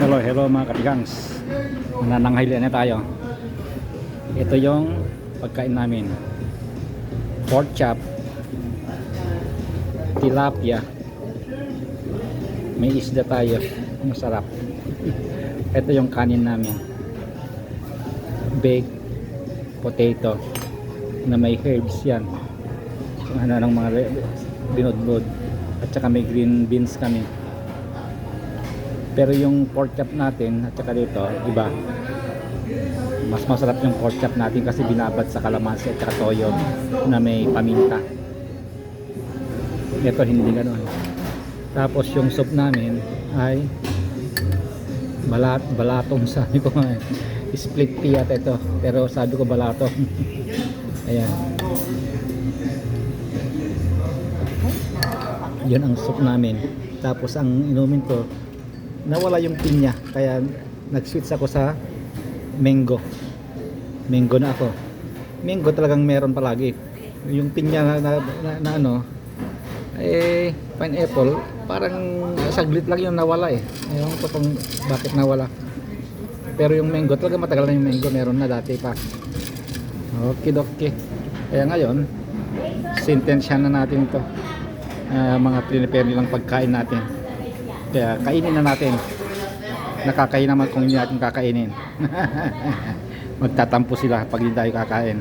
Hello, hello mga katigangs. Nananghalian na tayo. Ito yung pagkain namin. Pork chop, tilapia, may isda tayo. Masarap. Ito yung kanin namin. Baked potato na may herbs yan. Kung ano ng mga binudbud. At saka may green beans kami. Pero yung pork chop natin at saka dito, iba. Mas masarap yung pork chop natin kasi binabad sa kalamansi at saka toyo na may paminta. Ito hindi ganoon. Tapos yung soup namin ay balat balatong sabi ko nga eh. split pea at ito pero sabi ko balatong ayan yun ang soup namin tapos ang inumin ko nawala yung pinya kaya nag-switch ako sa mango mango na ako. Mango talagang meron palagi. Yung pinya na, na, na, na ano eh pineapple parang saglit lang yung nawala eh. Ewan ko kung bakit nawala. Pero yung mango talaga matagal na yung mango meron na dati pa. Okay okay kaya ngayon sentensya na natin ito Ah, mga prepare nilang pagkain natin kaya kainin na natin. Nakakain naman kung hindi natin kakainin. Magtatampo sila pag hindi tayo kakain.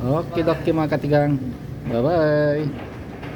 Okay okay mga katigang. Bye bye